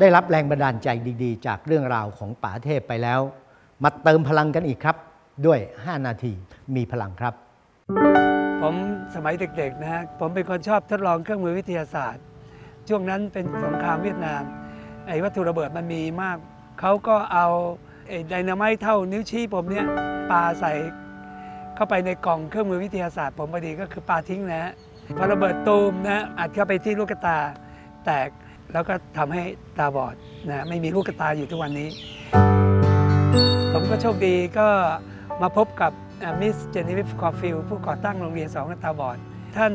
ได้รับแรงบันดาลใจดีๆ จากเรื่องราวของป๋าเทพไปแล้ว มาเติมพลังกันอีกครับ ด้วย 5 นาทีมีพลังครับ ผมสมัยเด็กๆนะฮะผมเป็นคนชอบทดลองเครื่องมือวิทยาศาสตร์ ช่วงนั้นเป็นสงครามเวียดนาม ไอ้วัตถุระเบิดมันมีมาก เขาก็เอาไอ้ไดนาไมต์เท่านิ้วชี้ผมเนี่ยปาใส่เข้าไปในกล่องเครื่องมือวิทยาศาสตร์ ผมพอดีก็คือปาทิ้งนะฮะ พอระเบิดตูมนะอัดเข้าไปที่ลูกตาแตกแล้วก็ทำให้ตาบอดนะไม่มีลูกตาอยู่ทุกวันนี้ ผมก็โชคดีก็มาพบกับมิสเจนนิฟิฟคอฟิลผู้ก่อตั้งโรงเรียนสองตาบอด ท่าน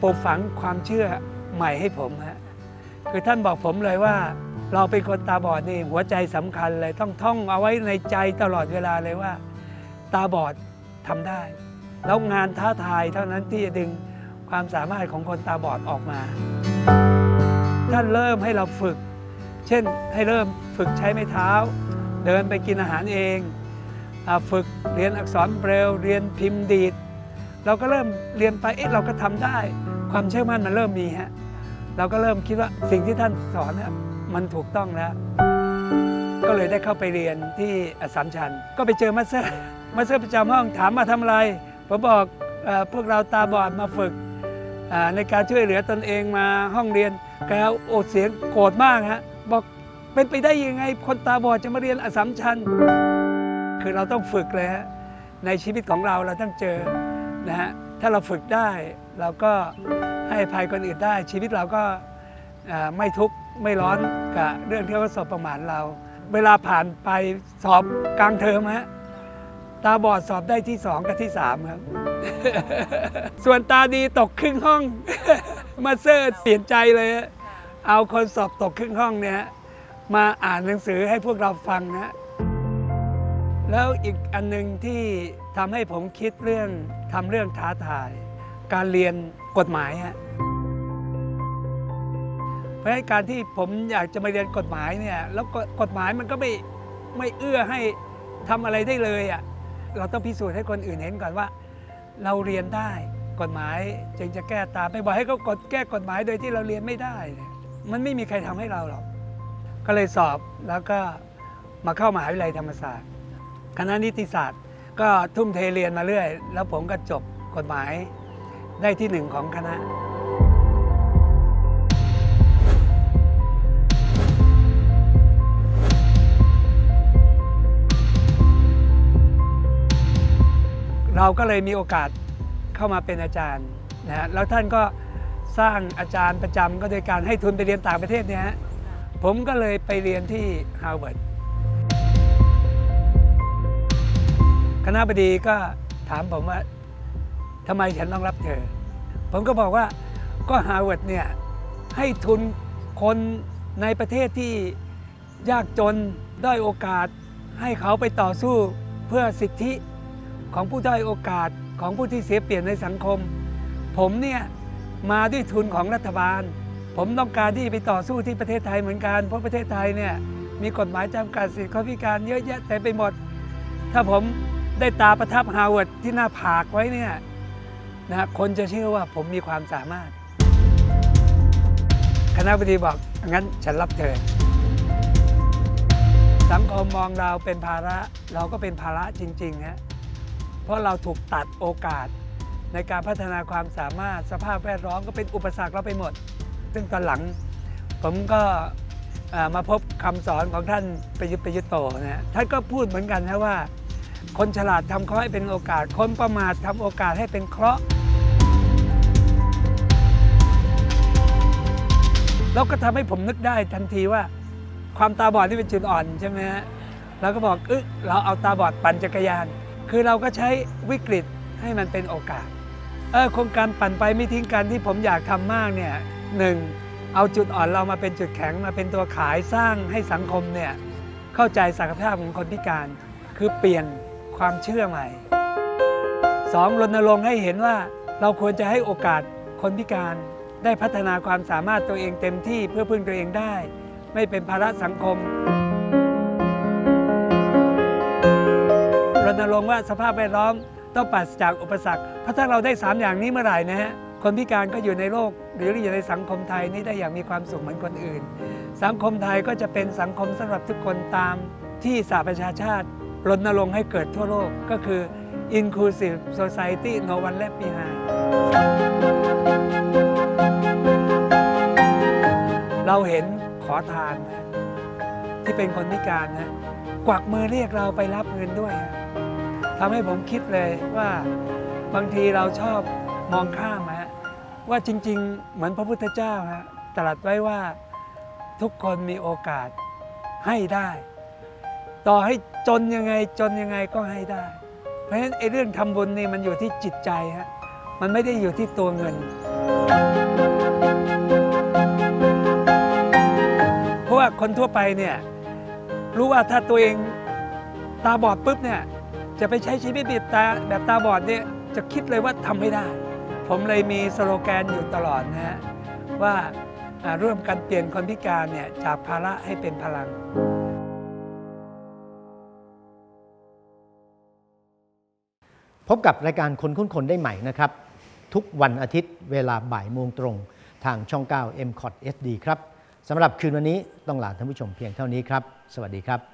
ปลูกฝังความเชื่อใหม่ให้ผมฮะคือท่านบอกผมเลยว่า เราเป็นคนตาบอดนี่หัวใจสำคัญเลยต้องท่องเอาไว้ในใจตลอดเวลาเลยว่า ตาบอดทำได้ แล้วงานท้าทายเท่านั้นที่จะดึง ความสามารถของคนตาบอดออกมา ท่านเริ่มให้เราฝึก เช่นให้เริ่มฝึกใช้ไม้เท้า เดินไปกินอาหารเองฝึกเรียนอักษรเบรลเรียนพิมพ์ดีดเราก็เริ่มเรียนไปเอ๊ะเราก็ทำได้ ความเชื่อมั่นมันเริ่มมีฮะเราก็เริ่มคิดว่าสิ่งที่ท่านสอนเนี่ยมันถูกต้องแล้ว ก็เลยได้เข้าไปเรียนที่อสสัมชัญก็ไปเจอมาสเตอร์มาสเตอร์ประจำห้องถามมาทำอะไรผมบอกอพวกเราตาบอดมาฝึก ในการช่วยเหลือตนเองมาห้องเรียนแกโอดเสียงโกรธมากฮะบอกเป็นไปได้ยังไงคนตาบอดจะมาเรียนอัสสัมชัญคือเราต้องฝึกเลยฮะในชีวิตของเราเราต้องเจอนะฮะถ้าเราฝึกได้เราก็ให้ภัยคนอื่นได้ ชีวิตเราก็ไม่ทุกข์ไม่ร้อนกับเรื่องที่เขาสบประมาทเรา เวลาผ่านไปสอบกลางเทอมฮะ ตาบอดสอบได้ที่สองกับที่สามครับ ส่วนตาดีตกครึ่งห้อง มาเซอร์เสียใจเลย เอาคนสอบตกครึ่งห้องเนี่ยมาอ่านหนังสือให้พวกเราฟังนะแล้วอีกอันหนึ่งที่ทำให้ผมคิดเรื่องทำเรื่องท้าทาย การเรียนกฎหมายฮะเพราะการที่ผมอยากจะมาเรียนกฎหมายเนี่ยแล้วก็กฎหมายมันก็ไม่ไม่เอื้อให้ทำอะไรได้เลยอะ เราต้องพิสูจน์ให้คนอื่นเห็นก่อนว่า เราเรียนได้กฎหมายจึงจะแก้ตามไปบอกให้เขากดแก้กฎหมายโดยที่เราเรียนไม่ได้ มันไม่มีใครทำให้เราหรอก ก็เลยสอบแล้วก็มาเข้ามหาวิทยาลัยธรรมศาสตร์ คณะนิติศาสตร์ก็ทุ่มเทเรียนมาเรื่อย แล้วผมก็จบกฎหมายได้ที่หนึ่งของคณะ เราก็เลยมีโอกาสเข้ามาเป็นอาจารย์นะฮะแล้วท่านก็สร้างอาจารย์ประจำก็โดยการให้ทุนไปเรียนต่างประเทศเนี่ยฮะผมก็เลยไปเรียนที่ฮาร์วาร์ดคณะบดีก็ถามผมว่าทำไมฉันต้องรับเธอ ผมก็บอกว่าก็ฮาร์วาร์ดเนี่ยให้ทุนคนในประเทศที่ยากจนด้อยโอกาสให้เขาไปต่อสู้เพื่อสิทธิ ของผู้ด้อยโอกาสของผู้ที่เสียเปรียบในสังคม ผมเนี่ยมาด้วยทุนของรัฐบาล ผมต้องการที่ไปต่อสู้ที่ประเทศไทยเหมือนกัน เพราะประเทศไทยเนี่ยมีกฎหมายจำกัดสิทธิคนพิการเยอะแยะแต่ไปหมด ถ้าผมได้ตาประทับฮาร์วาร์ดที่หน้าผากไว้เนี่ยนะคนจะเชื่อว่าผมมีความสามารถ คณะบดีบอกงั้นฉันรับเธอสังคมมองเราเป็นภาระเราก็เป็นภาระจริงๆฮะ เพราะเราถูกตัดโอกาส ในการพัฒนาความสามารถสภาพแวดล้อมก็เป็นอุปสรรคเราไปหมด ซึ่งตอนหลัง ผมก็มาพบคำสอนของท่านประยุทธ์ประยุทธ์โตนะท่านก็พูดเหมือนกันนะว่า คนฉลาดทำเคราะห์ให้เป็นโอกาส คนประมาททำโอกาสให้เป็นเคราะห์แล้วก็ทำให้ผมนึกได้ทันทีว่า ความตาบอดที่เป็นจุดอ่อนใช่ไหมฮะเราก็บอกเออเราเอาตาบอดปั่นจักรยาน คือเราก็ใช้วิกฤตให้มันเป็นโอกาสเออโครงการปั่นไปไม่ทิ้งกันที่ผมอยากทำมากเนี่ยหนึ่งเอาจุดอ่อนเรามาเป็นจุดแข็งมาเป็นตัวขายสร้างให้สังคมเนี่ยเข้าใจศักยภาพของคนพิการ คือเปลี่ยนความเชื่อใหม่สองรณรงค์ให้เห็นว่าเราควรจะให้โอกาสคนพิการได้พัฒนาความสามารถตัวเองเต็มที่เพื่อพึ่งตัวเองได้ ไม่เป็นภาระสังคม ณรงค์ว่าสภาพแวดล้อมต้องปราศจากอุปสรรค เพราะถ้าเราได้ 3 อย่างนี้เมื่อไหร่นะฮะ คนพิการก็อยู่ในโลก หรืออยู่ในสังคมไทยนี้ได้อย่างมีความสุขเหมือนคนอื่น สังคมไทยก็จะเป็นสังคมสำหรับทุกคนตามที่สหประชาชาติรณรงค์ให้เกิดทั่วโลกก็คือ inclusive society no one left behind เราเห็นขอทานนะที่เป็นคนพิการนะกวักมือเรียกเราไปรับเงินด้วยฮะ ทำให้ผมคิดเลยว่าบางทีเราชอบมองข้ามฮะว่าจริง ๆ เหมือนพระพุทธเจ้าฮะตรัสไว้ว่าทุกคนมีโอกาสให้ได้ ต่อให้จนยังไงจนยังไงก็ให้ได้ เพราะฉะนั้นไอ้เรื่องทำบุญนี่มันอยู่ที่จิตใจฮะมันไม่ได้อยู่ที่ตัวเงิน เพราะว่าคนทั่วไปเนี่ยรู้ว่าถ้าตัวเองตาบอดปุ๊บเนี่ย จะไปใช้ชีวิตแบบตาแบบตาบอดเนี่ยจะคิดเลยว่าทำไม่ได้ ผมเลยมีสโลแกนอยู่ตลอดนะฮะว่าร่วมกันเปลี่ยนคนพิการเนี่ยจากภาระให้เป็นพลังพบกับรายการคนคุ้นคนได้ใหม่นะครับ ทุกวันอาทิตย์เวลาบ่ายโมงตรง ทางช่อง 9 m c o t SD ครับสำหรับคืนวันนี้ต้องลาท่านผู้ชมเพียงเท่านี้ครับ สวัสดีครับ